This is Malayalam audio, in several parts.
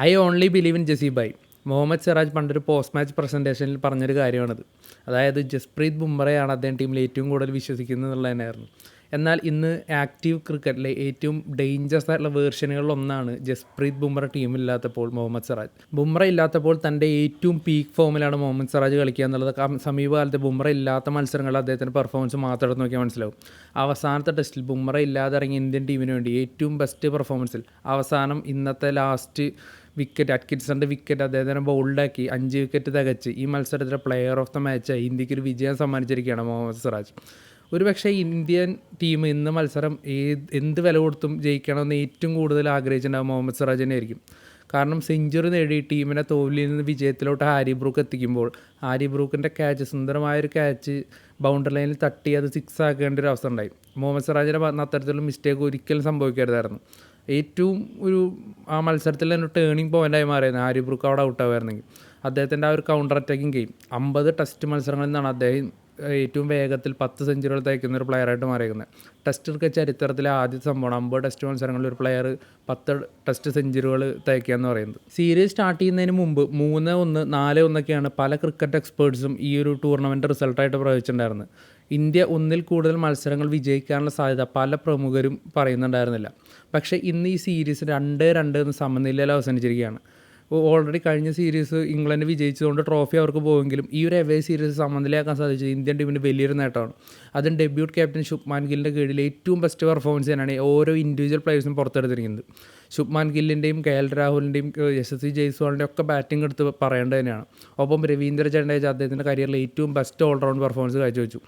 I only believe in Jassi bhai Muhammad Siraj പണ്ടൊരു പോസ്റ്റ് മാച്ച് പ്രസന്റേഷനിൽ പറഞ്ഞൊരു കാര്യമാണത്. അതായത് ജസ്പ്രീത് ബുംറയാണ് അദ്ദേഹം ടീമിൽ ഏറ്റവും കൂടുതൽ വിശ്വസിക്കുന്നത് എന്നുള്ളത് തന്നെയായിരുന്നു എന്നാൽ ഇന്ന് ആക്റ്റീവ് ക്രിക്കറ്റിലെ ഏറ്റവും ഡേഞ്ചറസ് ആയിട്ടുള്ള വേർഷനുകളിൽ ഒന്നാണ് ജസ്പ്രീത് ബുംറ ടീമില്ലാത്തപ്പോൾ മുഹമ്മദ് സിറാജ്. ബുംറ ഇല്ലാത്തപ്പോൾ തന്റെ ഏറ്റവും പീക്ക് ഫോമിലാണ് മുഹമ്മദ് സിറാജ് കളിക്കുക എന്നുള്ളത്. സമീപകാലത്ത് ബുംറ ഇല്ലാത്ത മത്സരങ്ങളിൽ അദ്ദേഹത്തിന്റെ പെർഫോമൻസ് മാത്രം എടുത്ത് നോക്കിയാൽ മനസ്സിലാവും. അവസാനത്തെ ടെസ്റ്റിൽ ബുംറ ഇല്ലാതെ ഇറങ്ങിയ ഇന്ത്യൻ ടീമിന് വേണ്ടി ഏറ്റവും ബെസ്റ്റ് പെർഫോമൻസിൽ അവസാനം ഇന്നത്തെ ലാസ്റ്റ് വിക്കറ്റ് അറ്റ്കിൻസന്റെ വിക്കറ്റ് അദ്ദേഹത്തിനെ ബോൾഡാക്കി അഞ്ച് വിക്കറ്റ് തികച്ച് ഈ മത്സരത്തിലെ പ്ലെയർ ഓഫ് ദ മാച്ചായി ഇന്ത്യയ്ക്ക് ഒരു വിജയം സമ്മാനിച്ചിരിക്കുകയാണ് മുഹമ്മദ് സിറാജ്. ഒരുപക്ഷെ ഇന്ത്യൻ ടീം ഇന്ന് മത്സരം ഏത് എന്ത് വില കൊടുത്തും ജയിക്കണമെന്ന് ഏറ്റവും കൂടുതൽ ആഗ്രഹിച്ചിട്ടുണ്ടാകും മുഹമ്മദ് സിറാജ് തന്നെയായിരിക്കും. കാരണം സെഞ്ചുറി നേടി ടീമിനെ തോൽവിയിൽ നിന്ന് വിജയത്തിലോട്ട് ഹാരി ബ്രൂക്ക് എത്തിക്കുമ്പോൾ ഹാരി ബ്രൂക്കിന്റെ ക്യാച്ച് സുന്ദരമായൊരു ക്യാച്ച് ബൗണ്ടറി ലൈനിൽ തട്ടി അത് സിക്സ് ആക്കേണ്ട ഒരു അവസ്ഥ ഉണ്ടായി. മുഹമ്മദ് സിറാജിന്റെ അത്തരത്തിലുള്ള മിസ്റ്റേക്ക് ഒരിക്കലും സംഭവിക്കരുതായിരുന്നു. ഏറ്റവും ഒരു ആ മത്സരത്തിൽ തന്നെ ടേണിംഗ് പോയിന്റായി മാറിയത് ആര്യ ബ്രൂക്ക് അവിടെ ഔട്ടാവുമായിരുന്നെങ്കിൽ അദ്ദേഹത്തിന്റെ ആ ഒരു കൗണ്ടർ അറ്റാക്കിങ് ഗെയിം അമ്പത് ടെസ്റ്റ് മത്സരങ്ങളിൽ നിന്നാണ് അദ്ദേഹം ഏറ്റവും വേഗത്തിൽ പത്ത് സെഞ്ചുറികൾ തയ്ക്കുന്ന ഒരു പ്ലെയറായിട്ട് മാറിയിരിക്കുന്നത്. ടെസ്റ്റ് ക്രിക്കറ്റ് ചരിത്രത്തിലെ ആദ്യത്തെ സംഭവമാണ് അമ്പത് ടെസ്റ്റ് മത്സരങ്ങളിൽ ഒരു പ്ലെയർ പത്ത് ടെസ്റ്റ് സെഞ്ചുറികൾ തയ്ക്കുക എന്ന് പറയുന്നത്. സീരീസ് സ്റ്റാർട്ട് ചെയ്യുന്നതിന് മുമ്പ് മൂന്ന് ഒന്ന് നാല് ഒന്നൊക്കെയാണ് പല ക്രിക്കറ്റ് എക്സ്പേർട്സും ഈ ഒരു ടൂർണമെന്റ് റിസൾട്ടായിട്ട് പ്രവചിച്ചിട്ടുണ്ടായിരുന്നത്. ഇന്ത്യ ഒന്നിൽ കൂടുതൽ മത്സരങ്ങൾ വിജയിക്കാനുള്ള സാധ്യത പല പ്രമുഖരും പറയുന്നുണ്ടായിരുന്നില്ല. പക്ഷേ ഇന്ന് ഈ സീരീസ് രണ്ട് രണ്ട് എന്ന് സമനിലയിൽ അവസാനിച്ചിരിക്കുകയാണ്. ഓൾറെഡി കഴിഞ്ഞ സീരീസ് ഇംഗ്ലണ്ട് വിജയിച്ചതുകൊണ്ട് ട്രോഫി അവർക്ക് പോയെങ്കിലും ഈ ഒരു എവേ സീരീസ് സമനിലയാക്കാൻ സാധിച്ചത് ഇന്ത്യൻ ടീമിന് വലിയൊരു നേട്ടമാണ്. അതും ഡെബ്യൂട്ട് ക്യാപ്റ്റൻ ശുഭ്മാൻ ഗില്ലിന്റെ കീഴിൽ ഏറ്റവും ബെസ്റ്റ് പെർഫോമൻസ് തന്നെയാണ് ഓരോ ഇൻഡിവിജ്വൽ പ്ലേയേഴ്സും പുറത്തെടുത്തിരിക്കുന്നത്. ശുഭ്മാൻ ഗില്ലിന്റെയും കെ എൽ രാഹുലിന്റെയും യശസ്വി ജയ്സ്വാളിന്റെയും ഒക്കെ ബാറ്റിംഗ് എടുത്ത് പറയേണ്ടത് തന്നെയാണ്. ഒപ്പം രവീന്ദ്ര ജഡേജ അദ്ദേഹത്തിന്റെ കരിയറിൽ ഏറ്റവും ബെസ്റ്റ് ഓൾറൗണ്ട് പെർഫോമൻസ് കാഴ്ചവെച്ചു.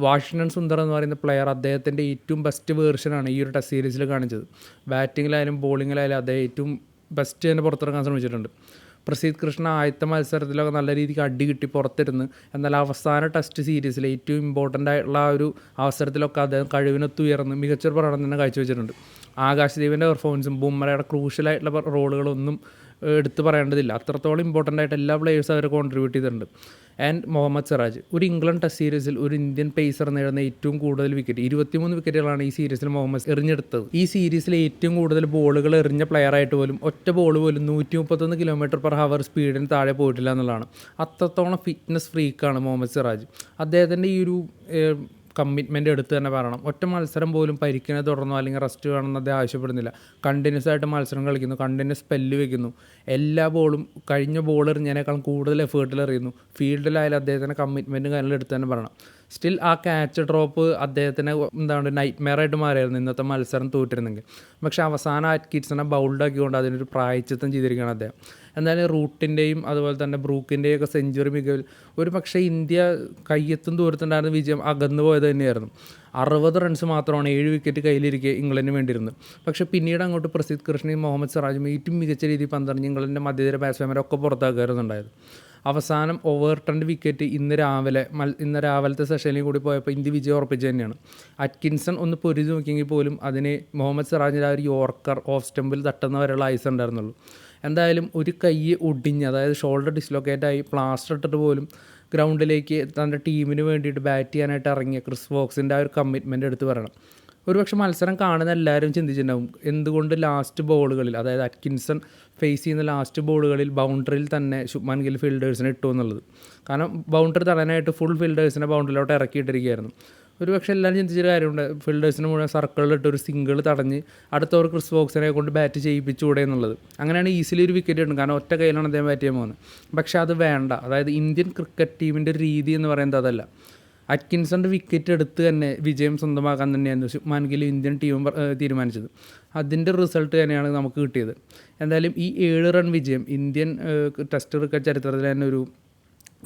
വാഷിംഗ്ടൺ സുന്ദർ എന്ന് പറയുന്ന പ്ലെയർ അദ്ദേഹത്തിന്റെ ഏറ്റവും ബെസ്റ്റ് വേർഷനാണ് ഈ ഒരു ടെസ്റ്റ് സീരീസിൽ കാണിച്ചത്. ബാറ്റിങ്ങിലായാലും ബോളിങ്ങിലായാലും അദ്ദേഹം ഏറ്റവും ബെസ്റ്റ് തന്നെ പുറത്തിറങ്ങാൻ ശ്രമിച്ചിട്ടുണ്ട്. പ്രസീദ് കൃഷ്ണ ആദ്യത്തെ മത്സരത്തിലൊക്കെ നല്ല രീതിക്ക് അടി കിട്ടി പുറത്തിരുന്ന്. എന്നാൽ അവസാന ടെസ്റ്റ് സീരീസിൽ ഏറ്റവും ഇമ്പോർട്ടന്റ് ആയിട്ടുള്ള ആ ഒരു അവസരത്തിലൊക്കെ അദ്ദേഹം കഴിവിനൊത്ത് ഉയർന്ന് മികച്ചൊരു പ്രകടനം തന്നെ കാഴ്ചവെച്ചിട്ടുണ്ട്. ആകാശദീപിന്റെ പെർഫോമൻസും ബുമ്മറയുടെ ക്രൂഷ്യലായിട്ടുള്ള റോളുകളൊന്നും എടുത്തു പറയേണ്ടതില്ല. അത്രത്തോളം ഇമ്പോർട്ടന്റ് ആയിട്ട് എല്ലാ പ്ലേയേഴ്സും അവർ കോൺട്രിബ്യൂട്ട് ചെയ്തിട്ടുണ്ട്. ആൻഡ് മുഹമ്മദ് സിറാജ് ഒരു ഇംഗ്ലണ്ട് ടെസ്റ്റ് സീരീസിൽ ഒരു ഇന്ത്യൻ പേസർ നേടുന്ന ഏറ്റവും കൂടുതൽ വിക്കറ്റ് ഇരുപത്തിമൂന്ന് വിക്കറ്റുകളാണ് ഈ സീരീസിൽ മുഹമ്മദ് എറിഞ്ഞെടുത്തത്. ഈ സീരീസിൽ ഏറ്റവും കൂടുതൽ ബോളുകൾ എറിഞ്ഞ പ്ലെയറായിട്ട് പോലും ഒറ്റ ബോൾ പോലും നൂറ്റി മുപ്പത്തൊന്ന് കിലോമീറ്റർ പെർ ഹവർ സ്പീഡിന് താഴെ പോയിട്ടില്ല എന്നുള്ളതാണ്. അത്രത്തോളം ഫിറ്റ്നസ് ഫ്രീക്കാണ് മുഹമ്മദ് സിറാജ്. അദ്ദേഹത്തിന്റെ ഈ ഒരു കമ്മിറ്റ്മെന്റ് എടുത്ത് തന്നെ പറയണം. ഒറ്റ മത്സരം പോലും പരിക്കിനെ തുടർന്നോ അല്ലെങ്കിൽ റെസ്റ്റ് വേണമെന്ന് അദ്ദേഹം ആവശ്യപ്പെടുന്നില്ല. കണ്ടിന്യൂസ് ആയിട്ട് മത്സരം കളിക്കുന്നു. കണ്ടിന്യൂസ് സ്പെല്ല് വെക്കുന്നു. എല്ലാ ബോളും കഴിഞ്ഞ ബോൾ എറിഞ്ഞതിനേക്കാളും കൂടുതൽ എഫേർട്ടിൽ എറിയുന്നു. ഫീൽഡിലായാലും അദ്ദേഹത്തിന്റെ കമ്മിറ്റ്മെന്റും കാര്യങ്ങളും എടുത്ത് തന്നെ പറയണം. സ്റ്റിൽ ആ ക്യാച്ച് ഡ്രോപ്പ് അദ്ദേഹത്തിന് എന്താണ് നൈറ്റ് മെയറായിട്ട് മാറിയായിരുന്നു ഇന്നത്തെ മത്സരം തോറ്റിരുന്നെങ്കിൽ. പക്ഷേ അവസാനം ആറ്റ്കിറ്റ്സിനെ ബൗൾഡാക്കിക്കൊണ്ട് അതിനൊരു പ്രായച്ചിത്തം ചെയ്തിരിക്കുകയാണ് അദ്ദേഹം. എന്തായാലും റൂട്ടിന്റെയും അതുപോലെ തന്നെ ബ്രൂക്കിന്റെയും ഒക്കെ സെഞ്ചുറി മികവിൽ ഒരു പക്ഷേ ഇന്ത്യ കയ്യെത്തും ദൂരത്തുണ്ടായിരുന്ന വിജയം അകന്നു പോയത് തന്നെയായിരുന്നു. അറുപത് റൺസ് മാത്രമാണ് ഏഴ് വിക്കറ്റ് കയ്യിലിരിക്കെ ഇംഗ്ലണ്ടിന് വേണ്ടിയിരുന്നു പക്ഷേ പിന്നീട് അങ്ങോട്ട് പ്രസിദ്ധ് കൃഷ്ണയും മുഹമ്മദ് സിറാജും ഏറ്റവും മികച്ച രീതിയിൽ പന്തറിഞ്ഞ് ഇംഗ്ലണ്ടിന്റെ മധ്യതര ബാറ്റ്സ്മാൻമാരൊക്കെ പുറത്താക്കാറുണ്ടായത് അവസാനം ഓവർ ഓവർട്ടന്റെ വിക്കറ്റ് ഇന്ന് രാവിലെ മൽ ഇന്ന് രാവിലത്തെ സെഷനിൽ കൂടി പോയപ്പോൾ ഇന്ത്യ വിജയം ഉറപ്പിച്ചു തന്നെയാണ്. അറ്റ്കിൻസൺ ഒന്ന് പൊരുതി നോക്കിയെങ്കിൽ പോലും അതിന് മുഹമ്മദ് സിറാജിന്റെ ആ ഒരു യോർക്കർ ഓഫ് സ്റ്റമ്പിൽ തട്ടുന്ന വരെയുള്ള ഐസ് ഉണ്ടായിരുന്നുള്ളൂ. എന്തായാലും ഒരു കൈ ഒടിഞ്ഞ് അതായത് ഷോൾഡർ ഡിസ്ലൊക്കേറ്റ് ആയി പ്ലാസ്റ്റർ ഇട്ടിട്ട് പോലും ഗ്രൗണ്ടിലേക്ക് തന്റെ ടീമിന് വേണ്ടിയിട്ട് ബാറ്റ് ചെയ്യാനായിട്ട് ഇറങ്ങിയ ക്രിസ് വോക്സിന്റെ ആ ഒരു കമ്മിറ്റ്മെന്റ് എടുത്ത് പറയണം. ഒരുപക്ഷെ മത്സരം കാണുന്ന എല്ലാവരും ചിന്തിച്ചിട്ടുണ്ടാവും. എന്തുകൊണ്ട് ലാസ്റ്റ് ബോളുകളിൽ അതായത് അറ്റ്കിൻസൺ ഫേസ് ചെയ്യുന്ന ലാസ്റ്റ് ബോളുകളിൽ ബൗണ്ടറിയിൽ തന്നെ ശുഭ്മാൻ ഗിൽ ഫീൽഡേഴ്സിനെ ഇട്ടു എന്നുള്ളത്. കാരണം ബൗണ്ടറി തടയാനായിട്ട് ഫുൾ ഫീൽഡേഴ്സിനെ ബൗണ്ടറിയിലോട്ട് ഇറക്കിയിട്ടിരിക്കുകയായിരുന്നു. ഒരു പക്ഷേ എല്ലാവരും ചിന്തിച്ചൊരു കാര്യമുണ്ട്. ഫീൽഡേഴ്സിന് മുഴുവൻ സർക്കിളിലിട്ട് ഒരു സിംഗിൾ തടഞ്ഞ് അടുത്തവർ ക്രിസ് ബോക്സിനെ കൊണ്ട് ബാറ്റ് ചെയ്യിപ്പിച്ചുകൂടെ എന്നുള്ളത്. അങ്ങനെയാണ് ഈസിലി ഒരു വിക്കറ്റ് കിട്ടും കാരണം ഒറ്റ കയ്യിലാണ് അദ്ദേഹം ബാറ്റ് ചെയ്യാൻ പോകുന്നത്. പക്ഷേ അത് വേണ്ട. അതായത് ഇന്ത്യൻ ക്രിക്കറ്റ് ടീമിന്റെ രീതി എന്ന് പറയുന്നത് അതല്ല. അറ്റ്കിൻസന്റെ വിക്കറ്റ് എടുത്ത് തന്നെ വിജയം സ്വന്തമാക്കാൻ തന്നെയായിരുന്നു ശുഭ്മാൻ ഗിൽ ഇന്ത്യൻ ടീം തീരുമാനിച്ചത്. അതിന്റെ റിസൾട്ട് തന്നെയാണ് നമുക്ക് കിട്ടിയത്. എന്തായാലും ഈ ഏഴ് റൺ വിജയം ഇന്ത്യൻ ടെസ്റ്റ് ക്രിക്കറ്റ് ചരിത്രത്തിൽ തന്നെ ഒരു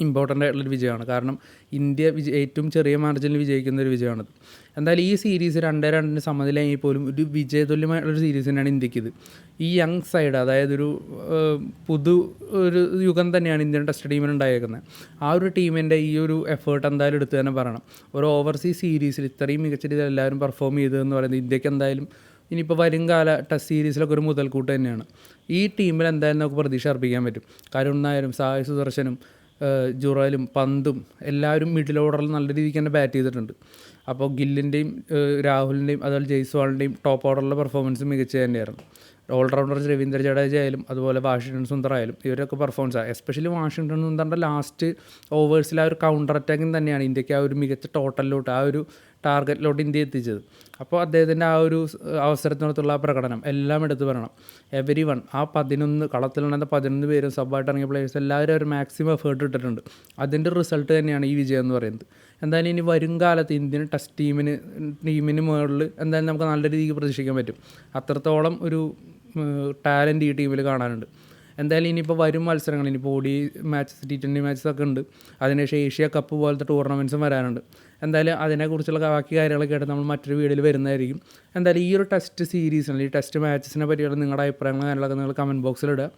ഇമ്പോർട്ടന്റ് ആയിട്ടുള്ളൊരു വിജയമാണ്. കാരണം ഇന്ത്യ വിജയ ഏറ്റവും ചെറിയ മാർജിനിൽ വിജയിക്കുന്ന ഒരു വിജയമാണത് എന്തായാലും ഈ സീരീസ് രണ്ടേ രണ്ടിന് സമനിലയായി പോലും ഒരു വിജയതുല്യമായിട്ടുള്ളൊരു സീരീസ് തന്നെയാണ് ഇന്ത്യക്കിത് ഈ യങ് സൈഡ് അതായത് ഒരു പുതു ഒരു യുഗം തന്നെയാണ് ഇന്ത്യൻ ടെസ്റ്റ് ടീമിന് ഉണ്ടായേക്കുന്നത്. ആ ഒരു ടീമിന്റെ ഈ ഒരു എഫേർട്ട് എന്തായാലും എടുത്ത് തന്നെ പറയണം. ഒരു ഓവർസീസ് സീരീസിൽ ഇത്രയും മികച്ച രീതിയിൽ എല്ലാവരും പെർഫോം ചെയ്തു എന്ന് പറയുന്നത് ഇന്ത്യയ്ക്ക് എന്തായാലും ഇനിയിപ്പോൾ വരും കാല ടെസ്റ്റ് സീരീസിലൊക്കെ ഒരു മുതൽക്കൂട്ട് തന്നെയാണ്. ഈ ടീമിൽ എന്തായാലും നമുക്ക് പ്രതീക്ഷ അർപ്പിക്കാൻ പറ്റും. കരുൺ നായരും സായ സുദർശനും ജുറലും പന്തും എല്ലാവരും മിഡിൽ ഓർഡറിൽ നല്ല രീതിക്ക് തന്നെ ബാറ്റ് ചെയ്തിട്ടുണ്ട്. അപ്പോൾ ഗില്ലിന്റെയും രാഹുലിന്റെയും അതുപോലെ ജയ്സ്വാളിന്റെയും ടോപ്പ് ഓർഡറിലെ പെർഫോമൻസ് മികച്ച തന്നെയായിരുന്നു. ഓൾറൗണ്ടർ രവീന്ദ്ര ജഡേജ ആയാലും അതുപോലെ വാഷിങ്ടൺ സുന്ദർ ആയാലും ഇവരൊക്കെ പെർഫോമൻസ് ആണ് എസ്പെഷ്യലി വാഷിങ്ടൺ സുന്ദറിന്റെ ലാസ്റ്റ് ഓവേഴ്സിൽ ആ ഒരു കൗണ്ടർ അറ്റാക്കിങ് തന്നെയാണ് ഇന്ത്യയ്ക്ക് ആ ഒരു മികച്ച ടോട്ടലിലോട്ട് ആ ഒരു ടാർഗറ്റിലോട്ട് ഇന്ത്യ എത്തിച്ചത്. അപ്പോൾ അദ്ദേഹത്തിന്റെ ആ ഒരു അവസരത്തിനകത്തുള്ള ആ പ്രകടനം എല്ലാം എടുത്തു പറയണം. എവരി വൺ ആ പതിനൊന്ന് കളത്തിലുണ്ടെന്ന പതിനൊന്ന് പേരും സബ്ബായിട്ട് ഇറങ്ങിയ പ്ലേയേഴ്സ് എല്ലാവരും ഒരു മാക്സിമം എഫേർട്ട് ഇട്ടിട്ടുണ്ട്. അതിന്റെ റിസൾട്ട് തന്നെയാണ് ഈ വിജയം എന്ന് പറയുന്നത്. എന്തായാലും ഇനി വരും കാലത്ത് ഇന്ത്യൻ ടെസ്റ്റ് ടീമിന് ടീമിന് മുകളിൽ എന്തായാലും നമുക്ക് നല്ല രീതിക്ക് പ്രതീക്ഷിക്കാൻ പറ്റും. അത്രത്തോളം ഒരു ടാലന്റ് ഈ ടീമിൽ കാണാനുണ്ട്. എന്തായാലും ഇനിയിപ്പോൾ വരും മത്സരങ്ങൾ. ഇനിയിപ്പോൾ ഓടി മാച്ചസ് ടി ട്വന്റി മാച്ചസ് ഒക്കെ ഉണ്ട്. അതിനുശേഷം ഏഷ്യ കപ്പ് പോലത്തെ ടൂർണമെന്റ്സും വരാനുണ്ട്. എന്തായാലും അതിനെക്കുറിച്ചുള്ള ബാക്കി കാര്യങ്ങളൊക്കെ ആയിട്ട് നമ്മൾ മറ്റൊരു വീഡിയോയിൽ വരുന്നതായിരിക്കും. എന്തായാലും ഈ ഒരു ടെസ്റ്റ് സീരീസിനുള്ള ഈ ടെസ്റ്റ് മാച്ചസിനെ പറ്റിയുള്ള നിങ്ങളുടെ അഭിപ്രായങ്ങൾ കാര്യങ്ങളൊക്കെ നിങ്ങൾ കമന്റ് ബോക്സിൽ ഇടുക.